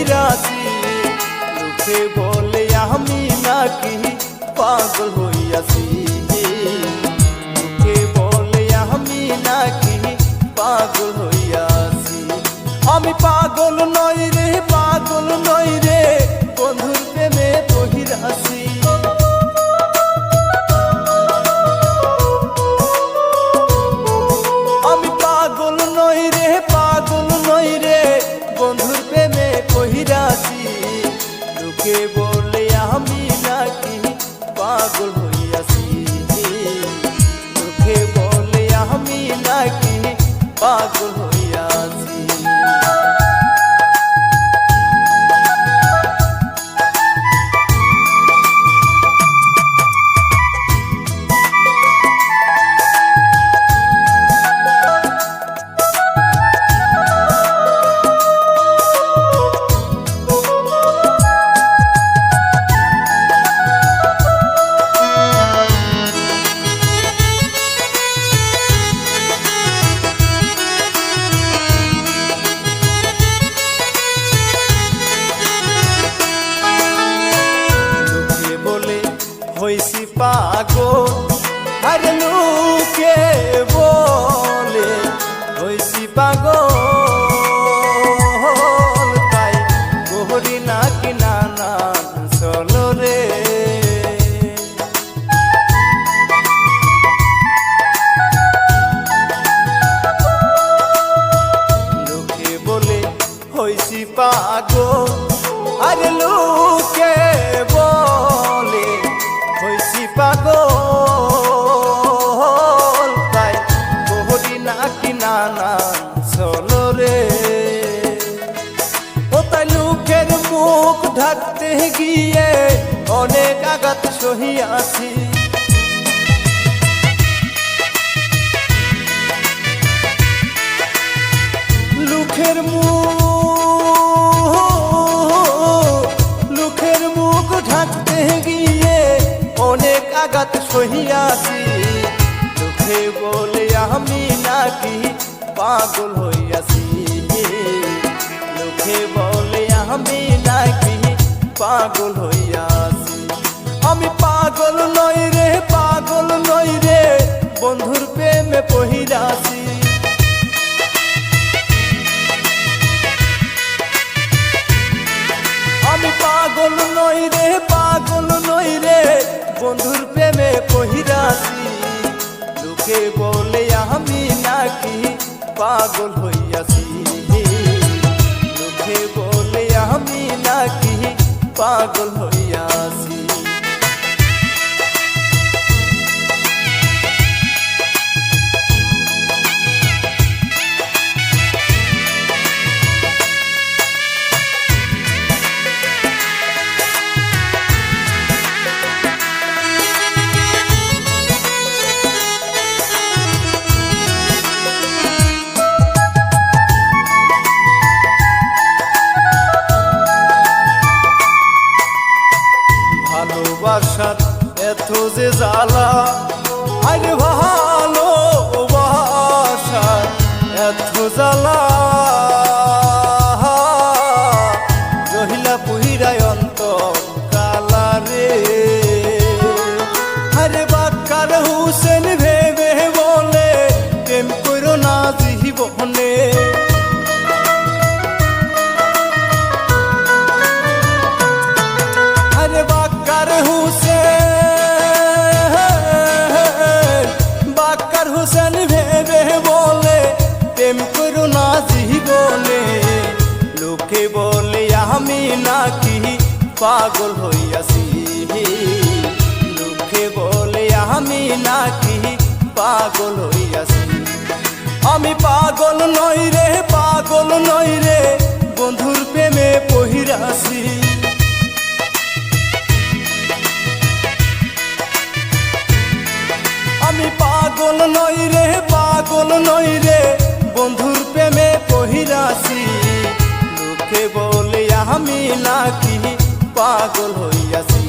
পহিরাছি লোকে বলে, আমি নাকি পাগল হইয়াছি? লোকে বলে, আমি নাকি পাগল হইয়াছি? আমি পাগল নই রে, পাগল নই রে, বন্ধুর প্রেমে পহিরাছি পাগল হইছি পাগল। আর লোকে বলে হইছি পাগল। গিয়ে অনেক আঘাত সহিয়াছি লুখের মুখ লুখের মুখ ঢাকতে গিয়ে অনেক আঘাত সহিয়াছি চোখে বলে আমি নাকি পাগল হইয়াছি। লোকে বলে আমি নাকি পাগল হইয়াছি। আমি পাগল নই রে, পাগল নই রে, বন্ধুর প্রেমে পহিরাছি। আমি পাগল নই রে, পাগল নই রে, বন্ধুর প্রেমে পহিরাছি। লোকে বলে আমি নাকি পাগল হইয়াছি। পাগল হইয়াছি। করো না জীবনে। লোকে বলে, আমি নাকি পাগল হইয়াছি। লোকে বলে, আমি নাকি পাগল হইয়াছি। আমি পাগল নই রে, পাগল নই রে, বন্ধুর প্রেমে পহিরাছি। আমি পাগল নই রে, পাগল নই রে, বন্ধুর প্রেমে লোকে বলে আমি নাকি পাগল হইয়াছি।